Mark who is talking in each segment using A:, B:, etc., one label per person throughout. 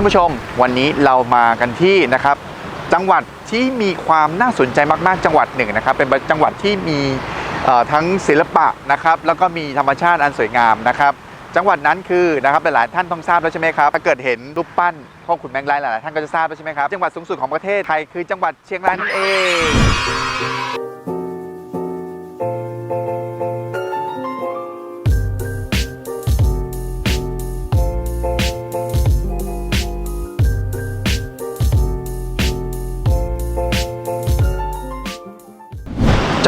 A: ท่านผู้ชม วันนี้เรามากันที่นะครับ จังหวัดที่มีความน่าสนใจมาก ๆ จังหวัดหนึ่งนะครับ เป็นจังหวัดที่มีทั้งศิลปะนะครับ แล้วก็มีธรรมชาติอันสวยงามนะครับ จังหวัดนั้นคือนะครับหลายๆท่านต้องทราบแล้วใช่ไหมครับถ้าเกิดเห็นรูปปั้นพ่อขุนแมงไลหลายๆท่านก็จะทราบแล้วใช่ไหมครับจังหวัดสูงสุดของประเทศไทยคือจังหวัดเชียงรายนั่นเอง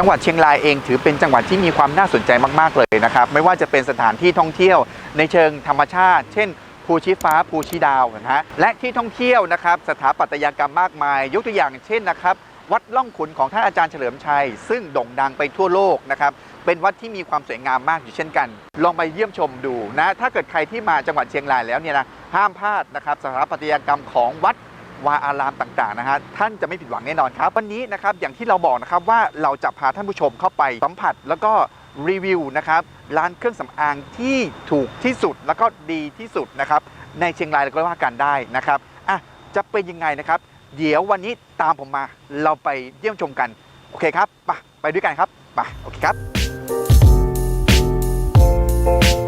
A: จังหวัดเชียงรายเองถือเป็นจังหวัดที่มีความน่าสนใจมาก ๆ เลยนะครับ ไม่ว่าจะเป็นสถานที่ท่องเที่ยวในเชิงธรรมชาติ เช่นภูชีฟ้าภูชีดาวนะฮะและที่ท่องเที่ยวนะครับสถาปัตยกรรมมากมาย ยกตัวอย่างเช่นนะครับวัดล่องขุนของท่านอาจารย์เฉลิมชัย ซึ่งโด่งดังไปทั่วโลกนะครับเป็นวัดที่มีความสวยงามมากอยู่เช่นกัน ลองไปเยี่ยมชมดูนะถ้าเกิดใครที่มาจังหวัดเชียงรายแล้วเนี่ยนะห้ามพลาดนะครับสถาปัตยกรรมของวัด วาอารามต่างๆนะฮะท่านจะไม่ผิดหวังแน่นอนครับ วันนี้นะครับอย่างที่เราบอกนะครับว่าเราจะพาท่านผู้ชมเข้าไปสัมผัสแล้วก็รีวิวนะครับร้านเครื่องสำอางที่ถูกที่สุดแล้วก็ดีที่สุดนะครับในเชียงรายเราก็ว่ากันได้นะครับอะจะเป็นยังไงนะครับ เดี๋ยววันนี้ตามผมมาเราไปเยี่ยมชมกัน โอเคครับไปไปด้วยกันครับไปโอเคครับ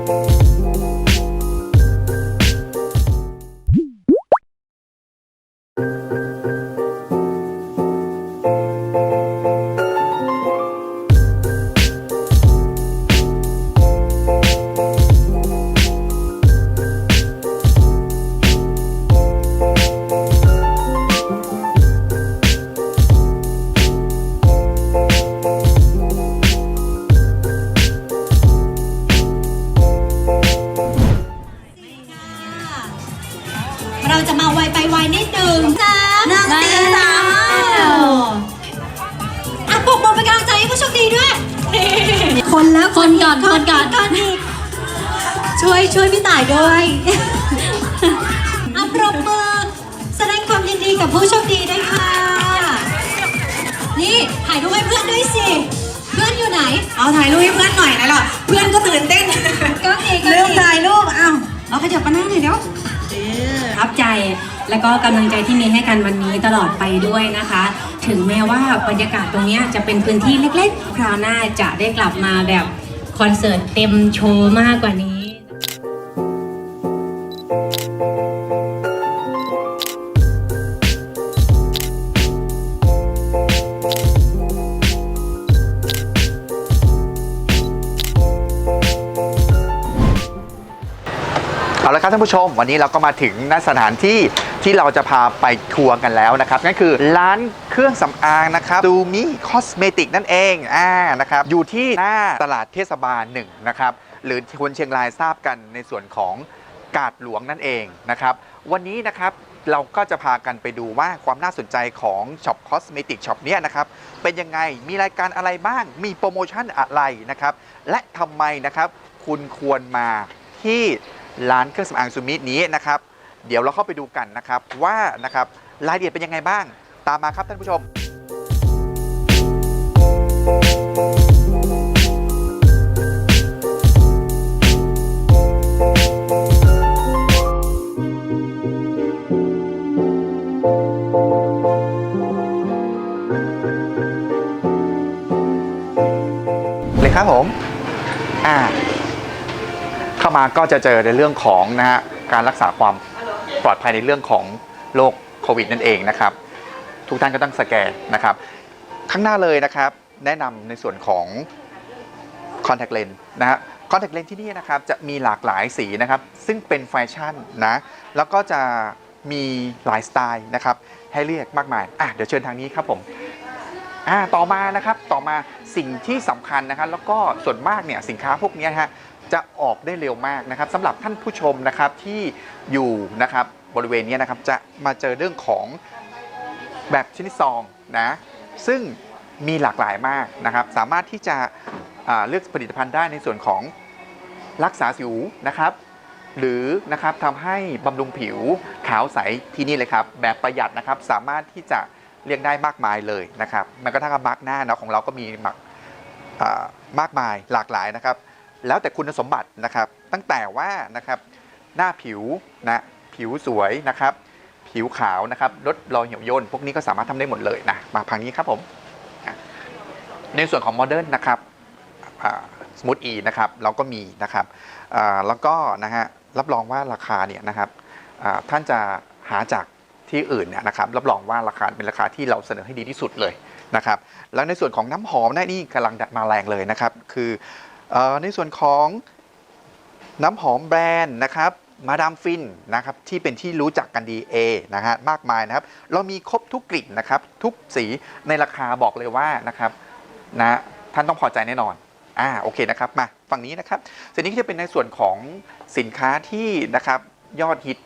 B: ดีด้วยคนแล้ว
C: คนก่อนคนก่อน
B: คนอีกช่วยช่วยพี่ต่ายด้วยอะปรบมือแสดงความยินดีกับผู้โชคดีด้วยค่ะ นี่ถ่ายรูปให้เพื่อนด้วยสิ เพื่อนอยู่ไหน
D: เอาถ่ายรูปให้เพื่อนหน่อยนะล่ะเพื่อนก็ตื่นเต้น
B: ก็เองก็
D: ลืม
B: เอง
D: ถ่ายรูปอ้าวเราขยับมานั่งหน่อยเดี๋ยว
C: ประทับใจแล้วก็กำลังใจที่มีให้กันวันนี้ตลอดไปด้วยนะคะ ถึงแม้ว่าบรรยากาศตรงนี้จะเป็นพื้นที่เล็กๆ คราวหน้าจะได้กลับมาแบบคอนเสิร์ตเต็มโชว์มากกว่านี้
A: เอาละครับท่านผู้ชม วันนี้เราก็มาถึงณสถานที่ที่เราจะพาไปทัวร์กันแล้วนะครับนั่นคือร้าน เครื่องสำอางนะครับดูมิคอสเมติกนั่นเองอ่านะครับอยู่ที่หน้าตลาดเทศบาลหนึ่งนะครับหรือคนเชียงรายทราบกันในส่วนของกาดหลวงนั่นเองนะครับวันนี้นะครับเราก็จะพากันไปดูว่าความน่าสนใจของช็อปคอสเมติกช็อปนี้นะครับ เป็นยังไงมีรายการอะไรบ้าง มีโปรโมชั่นอะไรนะครับ และทำไมนะครับ คุณควรมาที่ร้านเครื่องสำอางซูมินี้นะครับ เดี๋ยวเราเข้าไปดูกันนะครับว่านะครับรายละเอียดเป็นยังไงบ้าง ตามมาครับท่านผู้ชม เลยครับผม อ่า เข้ามาก็จะเจอในเรื่องของนะฮะการรักษาความปลอดภัยในเรื่องของโรคโควิดนั่นเองนะครับ ทุกท่านก็ต้องสแกนนะครับข้างหน้าเลยนะครับ แนะนำในส่วนของ contact lens นะฮะ contact lens ที่นี่นะครับจะมีหลากหลายสีนะครับ ซึ่งเป็นแฟชั่นนะแล้วก็จะมีหลายสไตล์นะครับให้เรียกมากมายอะเดี๋ยวเชิญทางนี้ครับผมอ่าต่อมานะครับต่อมาสิ่งที่สำคัญนะครับแล้วก็ส่วนมากเนี่ยสินค้าพวกนี้ฮะจะออกได้เร็วมากนะครับสำหรับท่านผู้ชมนะครับที่อยู่นะครับบริเวณนี้นะครับจะมาเจอเรื่องของ แบบชนิดซองนะซึ่งมีหลากหลายมากนะครับ สามารถที่จะเลือกผลิตภัณฑ์ได้ในส่วนของรักษาสิวนะครับ หรือนะครับทำให้บำรุงผิวขาวใสที่นี่เลยครับ แบบประหยัดนะครับสามารถที่จะเรียกได้มากมายเลยนะครับแม้กระทั่งมาร์กหน้าเนาะของเราก็มีมาร์กอ่ามากมายหลากหลายนะครับ แล้วแต่คุณสมบัตินะครับ ตั้งแต่ว่านะครับหน้าผิวนะผิวสวยนะครับ ผิวขาวนะครับลดรอยเหี่ยวย่นพวกนี้ก็สามารถทำได้หมดเลยนะมาพังนี้ครับผมในส่วนของโมเดิร์นนะครับสมูทอีนะครับเราก็มีนะครับแล้วก็นะฮะรับรองว่าราคาเนี่ยนะครับท่านจะหาจากที่อื่นเนี่ยนะครับรับรองว่าราคาเป็นราคาที่เราเสนอให้ดีที่สุดเลยนะครับแล้วในส่วนของน้ำหอมนะนี่กำลังมาแรงเลยนะครับคือออในส่วนของน้ำหอมแบรนด์นะครับ มาดามฟินนะครับที่เป็นที่รู้จักกันดีเอนะฮะมากมายนะครับ เรามีครบทุกกลิ่นนะครับ ทุกสีในราคาบอกเลยว่านะครับนะท่านต้องพอใจแน่นอนอ่าโอเคนะครับมาฝั่งนี้นะครับส่วนนี้ก็จะเป็นในส่วนของสินค้าที่นะครับยอดฮิต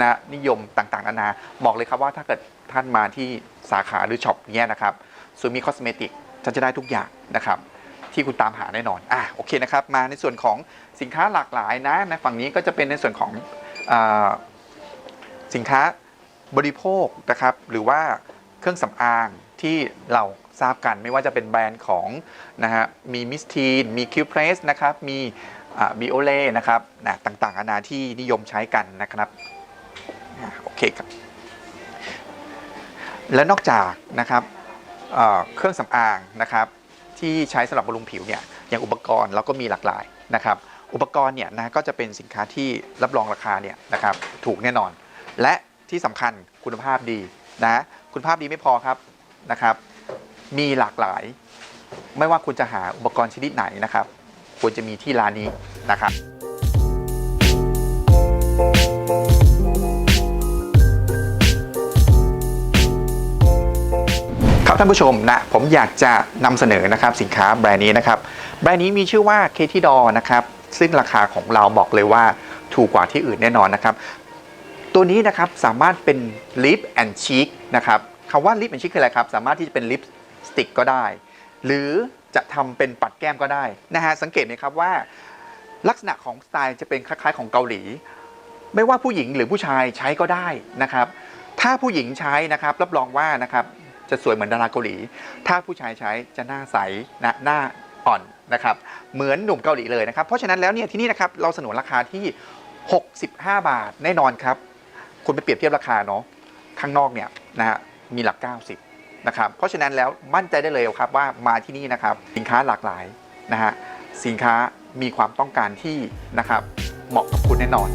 A: นะนิยมต่างๆนานาบอกเลยครับว่าถ้าเกิดท่านมาที่สาขาหรือช็อปเนี้ยนะครับซูมิคอสเมติกท่านจะได้ทุกอย่างนะครับ ที่คุณตามหาแน่นอนอะโอเคนะครับมาในส่วนของสินค้าหลากหลายนะในฝั่งนี้ก็จะเป็นในส่วนของอสินค้าบริโภคนะครับหรือว่าเครื่องสำอางที่เราทราบกันไม่ว่าจะเป็นแบรนด์ของนะฮะมีมิสทีนมีคิวเพรสนะครับมีบิโอเล่นะครับนะต่างๆนานาที่นิยมใช้กันนะครับโอเคครับ และนอกจากนะครับเอ่อเครื่องสำอางนะครับ ที่ใช้สำหรับบำรุงผิวเนี่ยอย่างอุปกรณ์เราก็มีหลากหลายนะครับอุปกรณ์เนี่ยนะก็จะเป็นสินค้าที่รับรองราคาเนี่ยนะครับถูกแน่นอน และที่สำคัญคุณภาพดีนะคุณภาพดีไม่พอครับนะครับมีหลากหลาย ไม่ว่าคุณจะหาอุปกรณ์ชนิดไหนนะครับควรจะมีที่ร้านนี้นะครับ ครับท่านผู้ชมนะผมอยากจะนำเสนอนะครับสินค้าแบรนด์นี้นะครับแบรนด์นี้มีชื่อว่าเคที่ดอนะครับซึ่งราคาของเราบอกเลยว่าถูกกว่าที่อื่นแน่นอนนะครับ ตัวนี้นะครับสามารถเป็นลิปแอนชีคนะครับคำว่าลิปแอนชีคคืออะไรครับ สามารถที่จะเป็นลิปสติกก็ได้ หรือจะทำเป็นปัดแก้มก็ได้นะฮะสังเกตไหมครับว่า ลักษณะของสไตล์จะเป็นคล้าย ๆ ของเกาหลี ไม่ว่าผู้หญิงหรือผู้ชายใช้ก็ได้นะครับ ถ้าผู้หญิงใช้นะครับรับรองว่านะครับ จะสวยเหมือนดาราเกาหลี ถ้าผู้ชายใช้จะหน้าใสนะหน้าอ่อนนะครับเหมือนหนุ่มเกาหลีเลยนะครับเพราะฉะนั้นแล้วเนี่ยที่นี่นะครับเราสนนราคาที่ 65 บาทแน่นอนครับคุณไปเปรียบเทียบราคาเนาะข้างนอกเนี่ยนะฮะมีหลัก 90นะครับเพราะฉะนั้นแล้วมั่นใจได้เลยครับว่ามาที่นี่นะครับสินค้าหลากหลายนะฮะสินค้ามีความต้องการที่นะครับเหมาะกับคุณแน่นอน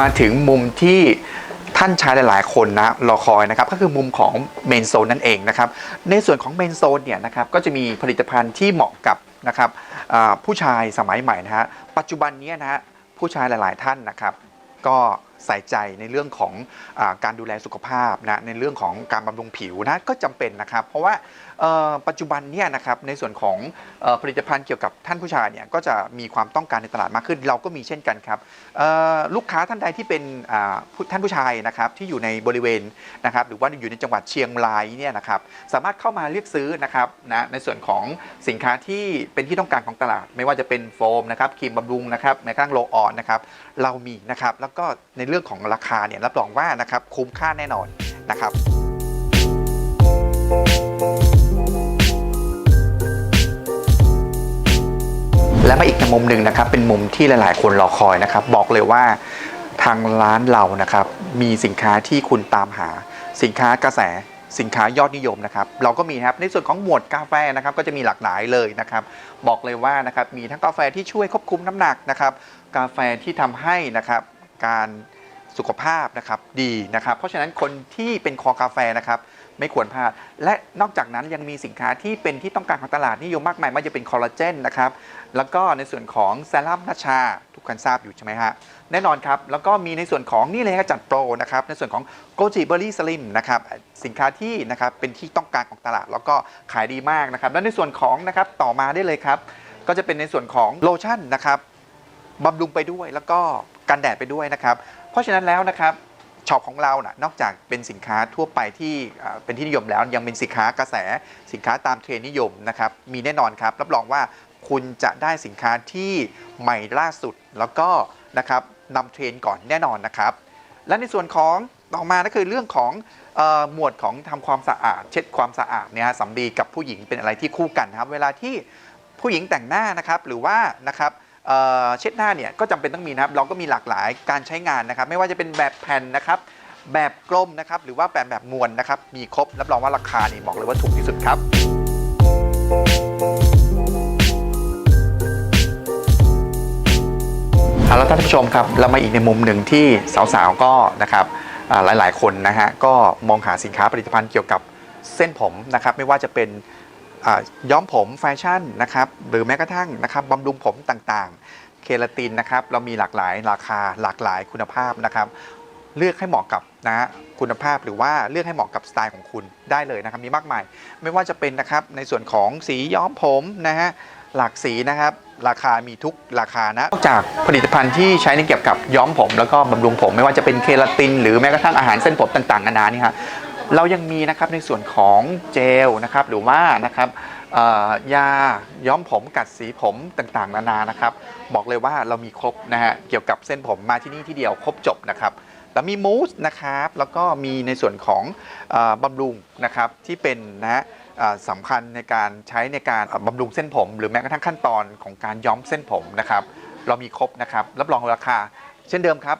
A: มาถึงมุมที่ท่านชายหลาย ๆ คนนะรอคอยนะครับก็คือมุมของเมนโซนนั่นเองนะครับในส่วนของเมนโซนเนี่ยนะครับก็จะมีผลิตภัณฑ์ที่เหมาะกับนะครับผู้ชายสมัยใหม่นะฮะปัจจุบันนี้นะฮะผู้ชายหลาย ๆ ท่านนะครับ ก็ใส่ใจในเรื่องของอการดูแลสุขภาพนะในเรื่องของการบำรุงผิวนะก็จำเป็นนะครับ เพราะว่าปัจจุบันเนี่ยนะครับในส่วนของอผลิตภัณฑ์เกี่ยวกับท่านผู้ชายเนี่ยก็จะมีความต้องการในตลาดมากขึ้น เราก็มีเช่นกันครับลูกค้าท่านใดที่เป็นท่านผู้ชายนะครับที่อยู่ในบริเวณนะครับหรือว่าอยู่ในจังหวัดเชียงรายเนี่ยนะครับสามารถเข้ามาเลือกซื้อนะครับนะในส่วนของสินค้าที่เป็นที่ต้องการของตลาด ไม่ว่าจะเป็นโฟมนะครับครีมบำรุงนะครับแม้กระทั่งโลออนนะครับเรามีนะครับแล้วก็ในเรื่องของราคาเนี่ยรับรองว่านะครับคุ้มค่าแน่นอนนะครับและมาอีกมุมหนึ่งนะครับเป็นมุมที่หลาย ๆ คนรอคอยนะครับ บอกเลยว่าทางร้านเรานะครับมีสินค้าที่คุณตามหา สินค้ากระแสสินค้ายอดนิยมนะครับเราก็มีครับในส่วนของหมวดกาแฟนะครับก็จะมีหลากหลายเลยนะครับ บอกเลยว่านะครับมีทั้งกาแฟที่ช่วยควบคุมน้ำหนักนะครับ กาแฟที่ทำให้นะครับการ สุขภาพนะครับดีนะครับ เพราะฉะนั้นคนที่เป็นคอกาแฟนะครับไม่ควรพลาด และนอกจากนั้นยังมีสินค้าที่เป็นที่ต้องการของตลาดนิยมมากมายไม่ว่าจะเป็นคอลลาเจนนะครับ แล้วก็ในส่วนของเซรั่มนัชชา ทุกคนทราบอยู่ใช่ไหมฮะ แน่นอนครับ แล้วก็มีในส่วนของนี่เลยครจัดโปรนะครับ ในส่วนของโกจิเบอร์รี่สลิมนะครับ สินค้าที่นะครับเป็นที่ต้องการของตลาด แล้วก็ขายดีมากนะครับ และในส่วนของนะครับต่อมาได้เลยครับ ก็จะเป็นในส่วนของโลชั่นนะครับบำรุงไปด้วยแล้วก็กันแดดไปด้วยนะครับ ราะฉะนั้นแล้วนะครับช็อปของเรานะนอกจากเป็นสินค้าทั่วไปที่เป็นที่นิยมแล้ว ยังเป็นสินค้ากระแสสินค้าตามเทรนนิยมนะครับมีแน่นอนครับ รับรองว่าคุณจะได้สินค้าที่ใหม่ล่าสุดแล้วก็นะครับนำเทรนก่อนแน่นอนนะครับ และในส่วนของต่อมาก็คือเรื่องของหมวดของทำความสะอาด เช็ดความสะอาดเนี่ยฮะสำลีกับผู้หญิงเป็นอะไรที่คู่กันนะครับ เวลาที่ผู้หญิงแต่งหน้านะครับหรือว่านะครับ เช็ดหน้าเนี่ยก็จำเป็นต้องมีนะครับ เราก็มีหลากหลายการใช้งานนะครับ ไม่ว่าจะเป็นแบบแผ่นนะครับ แบบกลมนะครับ หรือว่าแบบแบบมวลนะครับ มีครบรับรองว่าราคานี่บอกเลยว่าถูกที่สุดครับเอาละท่านผู้ชมครับเรามาอีกในมุมหนึ่งที่สาวๆก็นะครับหลายๆคนนะฮะก็มองหาสินค้าผลิตภัณฑ์เกี่ยวกับเส้นผมนะครับ ไม่ว่าจะเป็น ย้อมผมแฟชั่นนะครับหรือแม้กระทั่งนะครับบำรุงผมต่างๆ เคลาตินนะครับเรามีหลากหลายราคาหลากหลายคุณภาพนะครับเลือกให้เหมาะกับนะคุณภาพหรือว่าเลือกให้เหมาะกับสไตล์ของคุณได้เลยนะครับมีมากมาย ไม่ว่าจะเป็นนะครับในส่วนของสีย้อมผมนะฮะหลากสีนะครับราคามีทุกราคานะนอกจากผลิตภัณฑ์ที่ใช้ในเกี่ยวกับย้อมผม แล้วก็บำรุงผม ไม่ว่าจะเป็นเคลาติน หรือแม้กระทั่งอาหารเส้นผมต่างๆนานานี่ฮะ เรายังมีนะครับในส่วนของเจลนะครับหรือว่านะครับยาย้อมผมกัดสีผมต่างๆ นานานะครับ บอกเลยว่าเรามีครบนะฮะเกี่ยวกับเส้นผมมาที่นี่ที่เดียวครบจบนะครับแล้วมีมูสนะครับแล้วก็มีในส่วนของอบำรุงนะครับที่เป็นนะฮะสำคัญในการใช้ในการบำรุงเส้นผม หรือแม้กระทั่งขั้นตอนของการย้อมเส้นผมนะครับ เรามีครบนะครับรับรองราคา เช่นเดิมครับ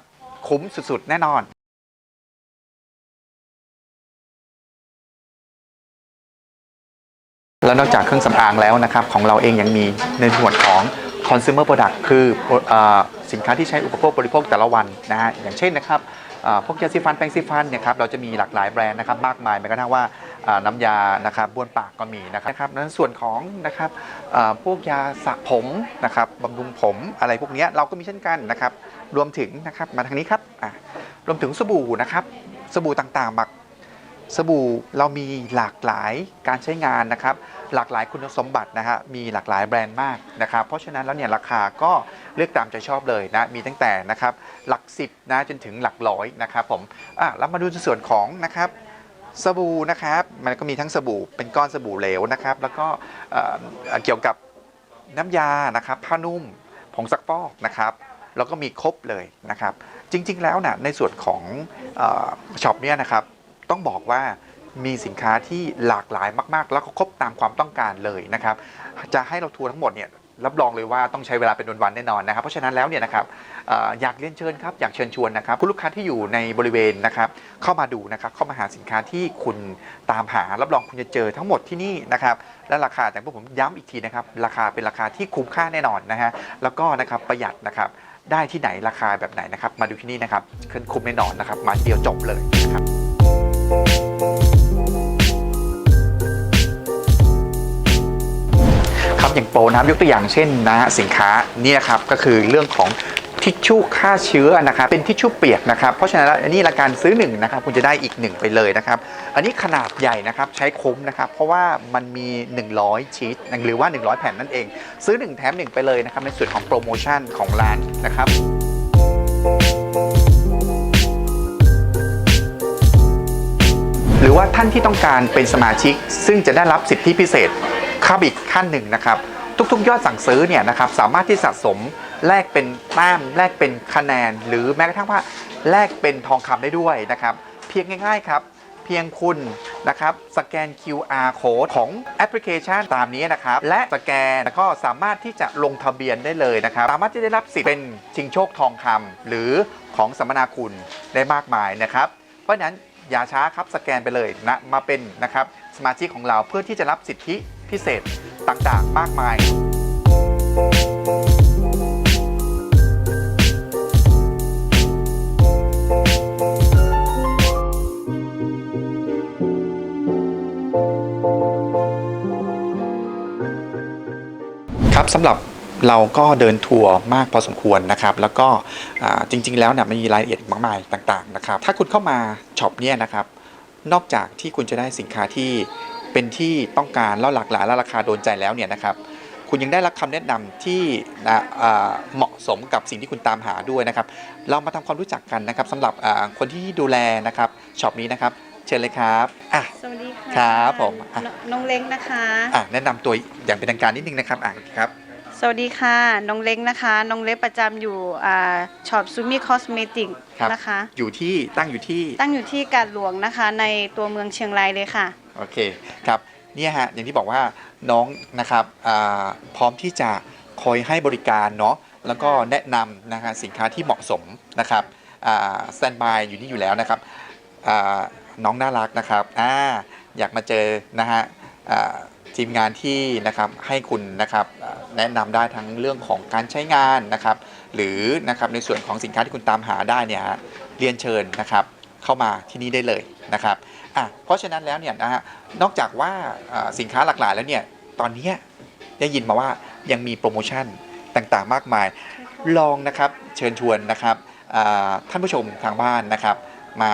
A: คุ้มสุดๆ แน่นอน แล้วนอกจากเครื่องสำอางแล้วนะครับของเราเองยังมีในส่วนของ consumer product คืออสินค้าที่ใช้อุปโภคบริโภคแต่ละวันนะฮะอย่างเช่นนะครับพวกยาสีฟันแปรงสีฟันเนี่ยครับเราจะมีหลากหลายแบรนด์นะครับมากมายแม้กระทั่งว่าน้ำยานะครับบ้วนปากก็มีนะครับนั้นส่วนของนะครับพวกยาสระผมนะครับบำรุงผมอะไรพวกนี้เราก็มีเช่นกันนะครับรวมถึงนะครับมาทางนี้ครับรวมถึงสบู่นะครับสบู่ต่างๆหมัก สบู่เรามีหลากหลายการใช้งานนะครับ หลากหลายคุณสมบัตินะฮะมีหลากหลายแบรนด์มากนะครับ เพราะฉะนั้นแล้วเนี่ยราคาก็เลือกตามใจชอบเลยนะมีตั้งแต่นะครับหลักสิบนะจนถึงหลักร้อยนะครับผมอะแล้วมาดูในส่วนของนะครับสบู่นะครับมันก็มีทั้งสบู่เป็นก้อนสบู่เหลวนะครับ แล้วก็เกี่ยวกับน้ำยานะครับผ้านุ่มผงซักฟอกนะครับแล้วก็มีครบเลยนะครับ จริง ๆ แล้วนะในส่วนของอช็อปเนี่ยนะครับ ต้องบอกว่ามีสินค้าที่หลากหลายมากๆ แล้วก็ครบตามความต้องการเลยนะครับ จะให้เราทัวร์ทั้งหมดเนี่ยรับรองเลยว่าต้องใช้เวลาเป็นวันๆแน่นอนนะครับ เพราะฉะนั้นแล้วเนี่ยนะครับออยากเรียนเชิญครับอยากเชิญชวนนะครับผู้ลูกค้าที่อยู่ในบริเวณนะครับเข้ามาดูนะครับเข้ามาหาสินค้าที่คุณตามหารับรองคุณจะเจอทั้งหมดที่นี่นะครับและราคาแต่พวกผมย้ำอีกทีนะครับราคาเป็นราคาที่คุ้มค่าแน่นอนนะฮะแล้วก็นะครับประหยัดนะครับได้ที่ไหนราคาแบบไหนนะครับมาดูที่นี่นะครับคุ้มแน่นอนนะครับมาเดียวจบเลยนะครับ ครับอย่างโปรนะครับยกตัวอย่างเช่นนะฮะสินค้านี่นะครับก็คือเรื่องของทิชชู่ฆ่าเชื้อนะครับเป็นทิชชู่เปียกนะครับเพราะฉะนั้นแล้วอันนี้ละการซื้อหนึ่งนะครับคุณจะได้อีกหนึ่งไปเลยนะครับอันนี้ขนาดใหญ่นะครับใช้คุ้มนะครับเพราะว่ามันมี 100ชีตหรือว่า 100 แผ่นนั่นเอง ซื้อ 1 แถม 1 ไปเลยนะครับในส่วนของโปรโมชั่นของร้านนะครับ หรือว่าท่านที่ต้องการเป็นสมาชิก ซึ่งจะได้รับสิทธิพิเศษข้าอีกขั้นหนึ่งนะครับ ทุกๆ ยอดสั่งซื้อเนี่ยนะครับสามารถที่สะสมแลกเป็นแต้มแลกเป็นคะแนน หรือแม้กระทั่งว่าแลกเป็นทองคำได้ด้วยนะครับ เพียงง่าย ๆครับ เพียงคุณนะครับสแกน QR code ของแอปพลิเคชันตามนี้นะครับ และสแกนแล้วก็สามารถที่จะลงทะเบียนได้เลยนะครับ สามารถที่ได้รับสิทธิ์เป็นชิงโชคทองคำหรือของสัมมนาคุณได้มากมายนะครับ เพราะฉะนั้น อย่าช้าครับสแกนไปเลยนะมาเป็นนะครับสมาชิกของเราเพื่อที่จะรับสิทธิพิเศษต่างๆ มากมาย เราก็เดินทัวร์มากพอสมควรนะครับ แล้วก็อ่าจริง ๆ แล้วเนี่ยมันมีรายละเอียดมากมายต่างๆนะครับ ถ้าคุณเข้ามาช็อปเนี่ยนะครับ นอกจากที่คุณจะได้สินค้าที่เป็นที่ต้องการแล้วหลากหลายและราคาโดนใจแล้วเนี่ยนะครับ คุณยังได้รับคำแนะนำที่นะอ่าเหมาะสมกับสิ่งที่คุณตามหาด้วยนะครับ เรามาทำความรู้จักกันนะครับสำหรับอ่าคนที่ดูแลนะครับช็อปนี้นะครับเชิญเลยครับอะ
E: สวัสดีค่ะ
A: ครับผมอะ
E: นน้องเล้งนะคะ
A: อะแนะนำตัวอย่างเป็นทางการนิดนึงนะครับอะครับ
E: สวัสดีค่ะ น้องเล้งนะคะ น้องเล้งประจำอยู่อ่าช็อปซูมิคอสเมติก
A: ครับ
E: นะคะ
A: อยู่ที่ตั้งอยู่ที่
E: ตั้งอยู่ที่กาดหลวงนะคะ ในตัวเมืองเชียงรายเลยค่ะ
A: โอเคครับเนี่ยฮะอย่างที่บอกว่าน้องนะครับอ่าพร้อมที่จะคอยให้บริการเนาะแล้วก็แนะนำนะฮะสินค้าที่เหมาะสมนะครับสแตนบายอยู่นี่อยู่แล้วนะครับอ่าน้องน่ารักนะครับอ่าอยากมาเจอนะฮะอ่า ทีมงานที่นะครับให้คุณนะครับแนะนำได้ทั้งเรื่องของการใช้งานนะครับ หรือนะครับในส่วนของสินค้าที่คุณตามหาได้เนี่ยเรียนเชิญนะครับเข้ามาที่นี่ได้เลยนะครับอะเพราะฉะนั้นแล้วเนี่ยนะฮะนอกจากว่าสินค้าหลากหลายแล้วเนี่ยตอนนี้ได้ยินมาว่ายังมีโปรโมชั่นต่างๆ มากมาย ลองนะครับเชิญชวนนะครับท่านผู้ชมทางบ้านนะครับ มา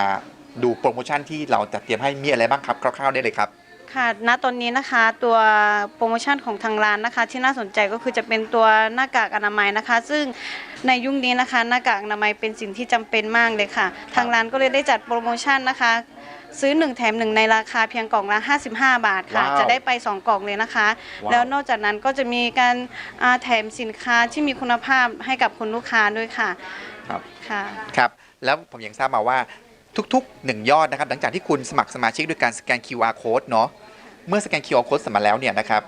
A: ดูโปรโมชั่นที่เราจัดเตรียมให้มีอะไรบ้างครับคร่าวๆได้เลยครับ
E: ค่ะ ณ ตอนนี้นะคะตัวโปรโมชั่นของทางร้านนะคะ ที่น่าสนใจก็คือจะเป็นตัวหน้ากากอนามัยนะคะ ซึ่งในยุคนี้นะคะ หน้ากากอนามัยเป็นสิ่งที่จำเป็นมากเลยค่ะ ทางร้านก็เลยได้จัดโปรโมชั่นนะคะ ซื้อ 1 แถม 1 ในราคาเพียงกล่องละ 55 บาทค่ะ
A: ว้าว
E: จะได้ไป 2 กล่องเลยนะคะ
A: ว้าว
E: แล้วนอกจากนั้นก็จะมีการอ่าแถมสินค้าที่มีคุณภาพให้กับคุณลูกค้าด้วยค่ะ
A: ครับ
E: ค่ะ
A: ครับ แล้วผมยังทราบมาว่า ทุกๆ 1 ยอดนะครับ หลังจากที่คุณสมัครสมาชิกด้วยการสแกน QR code เนาะเมื่อสแกน QR code เสร็จมาแล้วเนี่ยนะครับ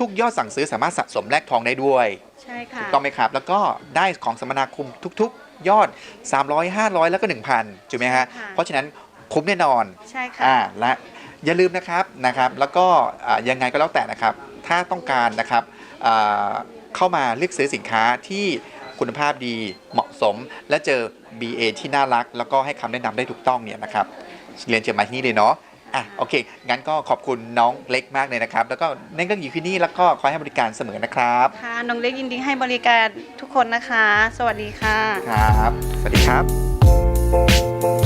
A: ทุกๆ ยอดสั่งซื้อสามารถสะสมแลกทองได้ด้วย
E: ใช่ค่ะ
A: ถูกต้องไหมครับ แล้วก็ได้ของสมนาคุณทุกๆ ยอด 300 500 แล้วก็ 1,000ถูกไหมฮะ
E: ค่ะ
A: เพราะฉะนั้นคุ้มแน่นอน
E: ใช่ค่ะ
A: อ่าและอย่าลืมนะครับนะครับ แล้วก็อ่ายังไงก็แล้วแต่นะครับ ถ้าต้องการนะครับอ่าเข้ามาเลือกซื้อสินค้าที่ คุณภาพดีเหมาะสม และเจอ BA ที่น่ารัก แล้วก็ให้คำแนะนำได้ถูกต้องเนี่ยนะครับเรียนเชิญมาที่นี่เลยเนาะอะโอเค งั้นก็ขอบคุณน้องเล็กมากเลยนะครับ แล้วก็เน่งก็อยู่ที่นี่แล้วก็คอยให้บริการเสมอนะครับ
E: ค่ะน้องเล็กยินดีให้บริการทุกคนนะคะ สวัสดีค่ะ
A: ครับ สวัสดีครับ